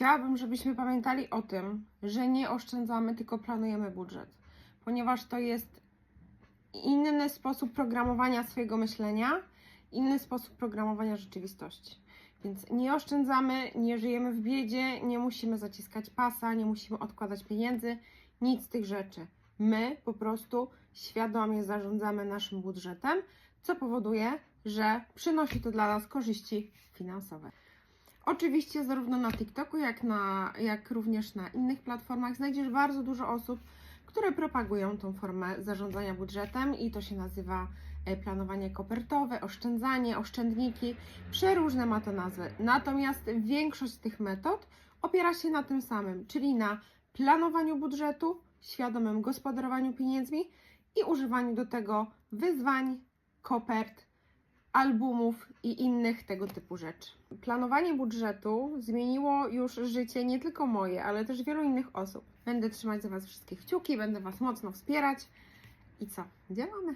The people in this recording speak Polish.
Chciałabym, żebyśmy pamiętali o tym, że nie oszczędzamy, tylko planujemy budżet, ponieważ to jest inny sposób programowania swojego myślenia, inny sposób programowania rzeczywistości. Więc nie oszczędzamy, nie żyjemy w biedzie, nie musimy zaciskać pasa, nie musimy odkładać pieniędzy, nic z tych rzeczy. My po prostu świadomie zarządzamy naszym budżetem, co powoduje, że przynosi to dla nas korzyści finansowe. Oczywiście zarówno na TikToku, jak, na, jak również na innych platformach znajdziesz bardzo dużo osób, które propagują tą formę zarządzania budżetem i to się nazywa e, planowanie kopertowe, oszczędzanie, oszczędniki, przeróżne ma to nazwy. Natomiast większość tych metod opiera się na tym samym, czyli na planowaniu budżetu, świadomym gospodarowaniu pieniędzmi i używaniu do tego wyzwań, kopert, albumów i innych tego typu rzeczy. Planowanie budżetu zmieniło już życie nie tylko moje, ale też wielu innych osób. Będę trzymać za Was wszystkich kciuki, będę Was mocno wspierać. I co? Działamy!